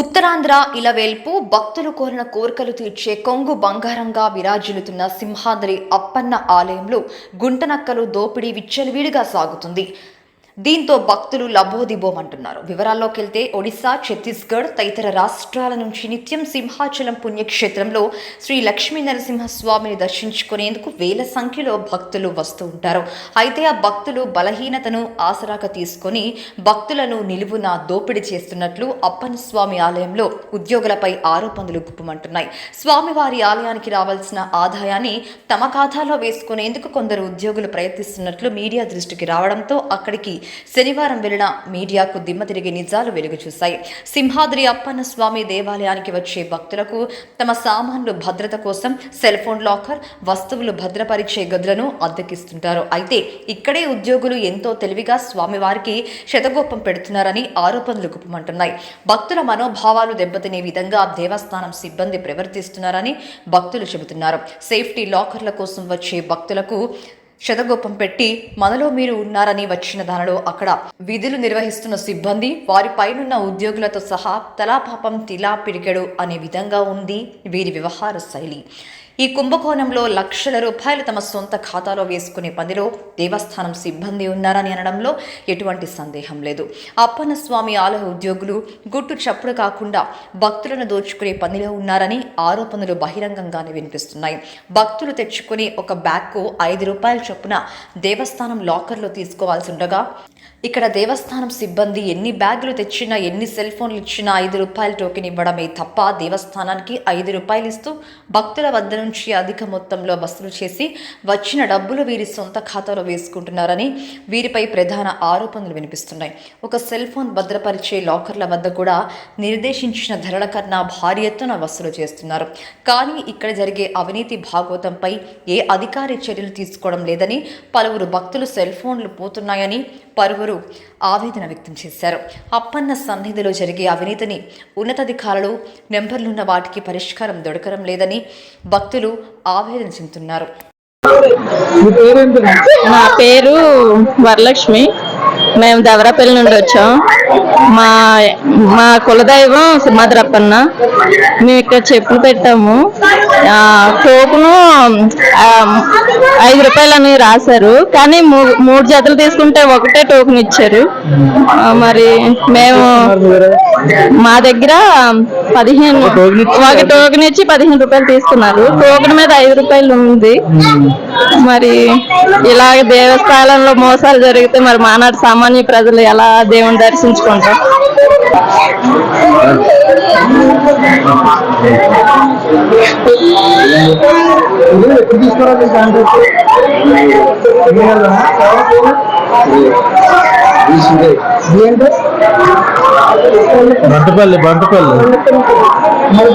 ఉత్తరాంధ్ర ఇలవేల్పు భక్తులు కోరిన కోరికలు తీర్చే కొంగు బంగారంగా విరాజిల్లుతున్న సింహాద్రి అప్పన్న ఆలయంలో గుంటనక్కలు దోపిడీ విచ్చలవిడిగా సాగుతుంది. దీంతో భక్తులు లబోదిబోమంటున్నారు. వివరాల్లోకి వెళ్తే ఒడిశా ఛత్తీస్గఢ్ తదితర రాష్ట్రాల నుంచి నిత్యం సింహాచలం పుణ్యక్షేత్రంలో శ్రీ లక్ష్మీ నరసింహస్వామిని దర్శించుకునేందుకు వేల సంఖ్యలో భక్తులు వస్తూ ఉంటారు. అయితే ఆ భక్తులు బలహీనతను ఆసరాగా తీసుకొని భక్తులను నిలువున దోపిడీ చేస్తున్నట్లు అప్పన్ స్వామి ఆలయంలో ఉద్యోగులపై ఆరోపణలు గుప్పమంటున్నాయి స్వామివారి ఆలయానికి రావాల్సిన ఆదాయాన్ని తమ ఖాతాలో వేసుకునేందుకు కొందరు ఉద్యోగులు ప్రయత్నిస్తున్నట్లు మీడియా దృష్టికి రావడంతో అక్కడికి శనివారం వెళ్ళిన మీడియాకు దిమ్మ తిరిగి నిజాలు వెలుగుచూశాయి సింహాద్రి అప్పన్న స్వామి దేవాలయానికి వచ్చే భక్తులకు తమ సామాన్లు భద్రత కోసం సెల్ ఫోన్ లాకర్ వస్తువులు భద్రపరిచే గదులను అద్దెకిస్తుంటారు. అయితే ఇక్కడే ఉద్యోగులు ఎంతో తెలివిగా స్వామివారికి శతగోపం పెడుతున్నారని ఆరోపణలు గుప్పమంటున్నాయి భక్తుల మనోభావాలు దెబ్బతినే విధంగా దేవస్థానం సిబ్బంది ప్రవర్తిస్తున్నారని భక్తులు చెబుతున్నారు. సేఫ్టీ లాకర్ల కోసం వచ్చే భక్తులకు శతగోపం పెట్టి మనలో మీరు ఉన్నారని వచ్చిన దానిలో అక్కడ విధులు నిర్వహిస్తున్న సిబ్బంది వారి పైనున్న ఉద్యోగులతో సహా తలాపాపం తిలా పిడికెడు అనే విధంగా ఉంది వీరి వ్యవహార శైలి. ఈ కుంభకోణంలో లక్షల రూపాయలు తమ సొంత ఖాతాలో వేసుకునే పనిలో దేవస్థానం సిబ్బంది ఉన్నారని అనడంలో ఎటువంటి సందేహం లేదు. అప్పన్న స్వామి ఆలయ ఉద్యోగులు గుట్టు చప్పుడు కాకుండా భక్తులను దోచుకునే పనిలో ఉన్నారని ఆరోపణలు బహిరంగంగానే వినిపిస్తున్నాయి. భక్తులు తెచ్చుకుని ఒక బ్యాగ్కు ఐదు రూపాయల చొప్పున దేవస్థానం లాకర్లో తీసుకోవాల్సి ఉండగా ఇక్కడ దేవస్థానం సిబ్బంది ఎన్ని బ్యాగులు తెచ్చినా ఎన్ని సెల్ ఫోన్లు ఇచ్చినా ఐదు రూపాయల టోకెన్ ఇవ్వడమే తప్ప దేవస్థానానికి ఐదు రూపాయలు ఇస్తూ భక్తుల వద్ద నుంచి అధిక మొత్తంలో వసూలు చేసి వచ్చిన డబ్బులు వీరి సొంత ఖాతాలో వేసుకుంటున్నారని వీరిపై ప్రధాన ఆరోపణలు వినిపిస్తున్నాయి. ఒక సెల్ ఫోన్ భద్రపరిచే లాకర్ల వద్ద కూడా నిర్దేశించిన ధరల కన్నా భారీ ఎత్తున వసూలు చేస్తున్నారు. కానీ ఇక్కడ జరిగే అవినీతి భాగోతంపై ఏ అధికారి చర్యలు తీసుకోవడం లేదని పలువురు భక్తులు సెల్ ఫోన్లు పోతున్నాయని పలువురు ఆవేదన వ్యక్తం చేశారు. అప్పన్న సన్నిధిలో జరిగే అవినీతిని ఉన్నతాధికారులు నెంబర్లున్న వాటికి పరిష్కారం దొరకడం లేదని భక్తులు ఆవేదన చెందుతున్నారు. మీ పేరేంటి? నా పేరు వరలక్ష్మి. మేము దవరపల్లి నుండి వచ్చాం. మా మా కులదైవం సింహాద్రప్పన్న మేము ఇక్కడ చెప్పులు పెట్టాము. టోకును ఐదు రూపాయలని రాశారు. కానీ మూడు జతలు తీసుకుంటే ఒకటే టోకెన్ ఇచ్చారు. మరి మేము మా దగ్గర పదిహేను ఒక టోకెన్ ఇచ్చి పదిహేను రూపాయలు తీసుకున్నారు. టోకెన్ మీద ఐదు రూపాయలు ఉంది. మరి ఇలాగ దేవస్థానంలో మోసాలు జరిగితే మరి మానాడు సామాన్య ప్రజలు ఎలా దేవుని దర్శించుకుంటారు బంటపల్లి బంటపల్లి మరి